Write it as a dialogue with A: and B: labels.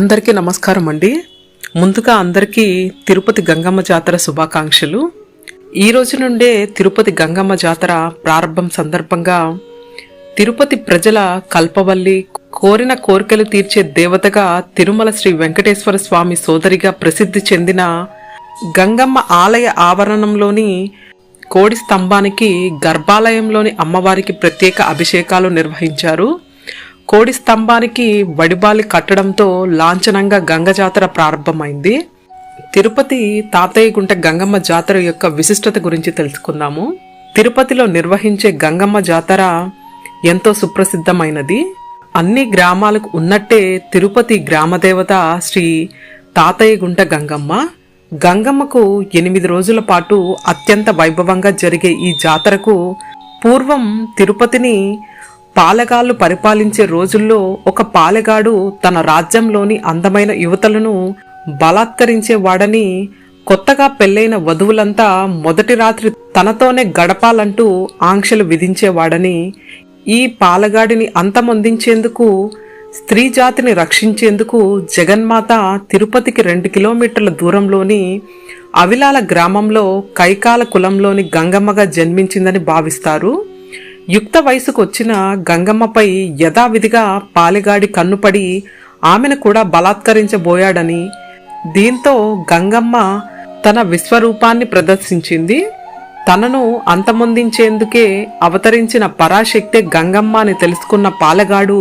A: అందరికీ నమస్కారం అండి. ముందుగా అందరికీ తిరుపతి గంగమ్మ జాతర శుభాకాంక్షలు. ఈ రోజు నుండే తిరుపతి గంగమ్మ జాతర ప్రారంభం సందర్భంగా తిరుపతి ప్రజల కల్పవల్లి కోరిన కోరికలు తీర్చే దేవతగా తిరుమల శ్రీ వెంకటేశ్వర స్వామి సోదరిగా ప్రసిద్ధి చెందిన గంగమ్మ ఆలయ ఆవరణంలోని కోడి స్తంభానికి గర్భాలయంలోని అమ్మవారికి ప్రత్యేక అభిషేకాలు నిర్వహించారు. కోడి స్తంభానికి వడిబాలి కట్టడంతో లాంఛనంగా గంగ జాతర ప్రారంభమైంది. తిరుపతి తాతయ్య గుంట గంగమ్మ జాతర యొక్క విశిష్టత గురించి తెలుసుకుందాము. తిరుపతిలో నిర్వహించే గంగమ్మ జాతర ఎంతో సుప్రసిద్ధమైనది. అన్ని గ్రామాలకు ఉన్నట్టే తిరుపతి గ్రామదేవత శ్రీ తాతయ్య గుంట గంగమ్మ. గంగమ్మకు ఎనిమిది రోజుల పాటు అత్యంత వైభవంగా జరిగే ఈ జాతరకు పూర్వం తిరుపతిని పాలగాళ్ళు పరిపాలించే రోజుల్లో ఒక పాలెగాడు తన రాజ్యంలోని అందమైన యువతలను బలాత్కరించేవాడని కొత్తగా పెళ్ళైన వధువులంతా మొదటి రాత్రి తనతోనే గడపాలంటూ ఆంక్షలు విధించేవాడని ఈ పాలగాడిని అంతమొందించేందుకు స్త్రీ జాతిని రక్షించేందుకు జగన్మాత తిరుపతికి రెండు కిలోమీటర్ల దూరంలోని అవిలాల గ్రామంలో కైకాల కులంలోని గంగమ్మగా జన్మించిందని భావిస్తారు. యుక్త వయసుకు వచ్చిన గంగమ్మపై యథావిధిగా పాలెగాడి కన్నుపడి ఆమెను కూడా బలాత్కరించబోయాడని దీంతో గంగమ్మ తన విశ్వరూపాన్ని ప్రదర్శించింది. తనను అంతమొందించేందుకే అవతరించిన పరాశక్తే గంగమ్మ అని తెలుసుకున్న పాలెగాడు